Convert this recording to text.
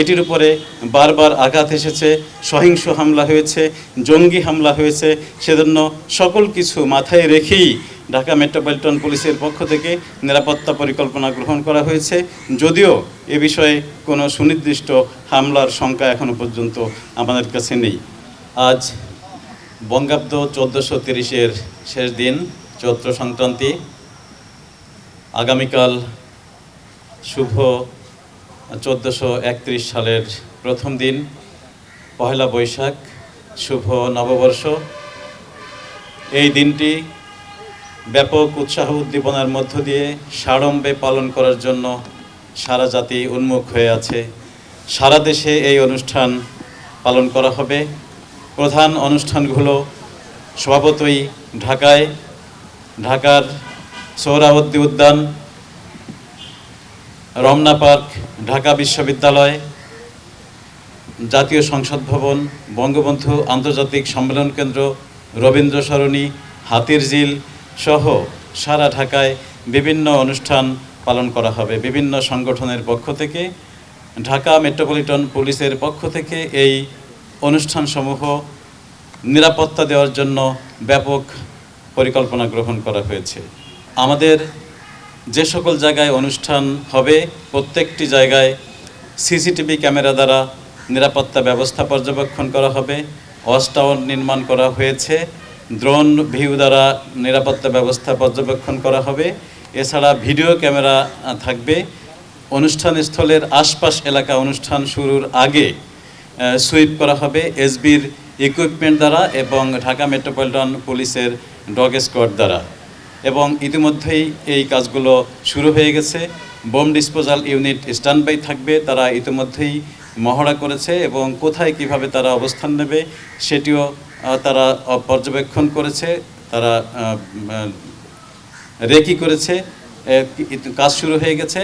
এটির উপরে বারবার আঘাত এসেছে, সহিংস হামলা হয়েছে, জঙ্গি হামলা হয়েছে। সেজন্য সকল কিছু মাথায় রেখেই ঢাকা মেট্রোপলিটন পুলিশের পক্ষ থেকে নিরাপত্তা পরিকল্পনা গ্রহণ করা হয়েছে। যদিও এ বিষয়ে কোনো সুনির্দিষ্ট হামলার শঙ্কা এখনও পর্যন্ত আমাদের কাছে নেই। আজ বঙ্গাব্দ চোদ্দোশো তিরিশের শেষ দিন, চৈত্র সংক্রান্তি। আগামীকাল শুভ চোদ্দোশো একত্রিশ সালের প্রথম দিন, পহেলা বৈশাখ, শুভ নববর্ষ। এই দিনটি ব্যাপক উৎসাহ উদ্দীপনার মধ্য দিয়ে সাড়ম্বে পালন করার জন্য সারা জাতি উন্মুখ হয়ে আছে। সারা দেশে এই অনুষ্ঠান পালন করা হবে। প্রধান অনুষ্ঠানগুলো স্বভাবতই ঢাকায়। ঢাকার সোহরাওয়ার্দী উদ্যান রমনা পার্ক, ঢাকা বিশ্ববিদ্যালয়, জাতীয় সংসদ ভবন, বঙ্গবন্ধু আন্তর্জাতিক সম্মেলন কেন্দ্র, রবীন্দ্র সরণি, হাতির ঝিল সহ সারা ঢাকায় বিভিন্ন অনুষ্ঠান পালন করা হবে। বিভিন্ন সংগঠনের পক্ষ থেকে, ঢাকা মেট্রোপলিটন পুলিশের পক্ষ থেকে এই অনুষ্ঠানসমূহ নিরাপত্তা দেওয়ার জন্য ব্যাপক পরিকল্পনা গ্রহণ করা হয়েছে। আমাদের যে সকল জায়গায় অনুষ্ঠান হবে, প্রত্যেকটি জায়গায় সিসিটিভি ক্যামেরা দ্বারা নিরাপত্তা ব্যবস্থা পর্যবেক্ষণ করা হবে, ওয়াচ টাওয়ার নির্মাণ করা হয়েছে, ড্রোন ভিউ দ্বারা নিরাপত্তা ব্যবস্থা পর্যবেক্ষণ করা হবে, এছাড়া ভিডিও ক্যামেরা থাকবে। অনুষ্ঠান স্থলের আশপাশ এলাকা অনুষ্ঠান শুরুর আগে সুইপ করা হবে এসবির ইকুইপমেন্ট দ্বারা এবং ঢাকা মেট্রোপলিটন পুলিশের ডগ স্কোয়াড দ্বারা। এবং ইতিমধ্যেই এই কাজগুলো শুরু হয়ে গেছে। Bomb disposal unit stand by থাকবে, তারা ইতিমধ্যেই মহড়া করেছে এবং কোথায় কীভাবে তারা অবস্থান নেবে সেটিও তারা পর্যবেক্ষণ করেছে, তারা রেকি করেছে। কাজ শুরু হয়ে গেছে।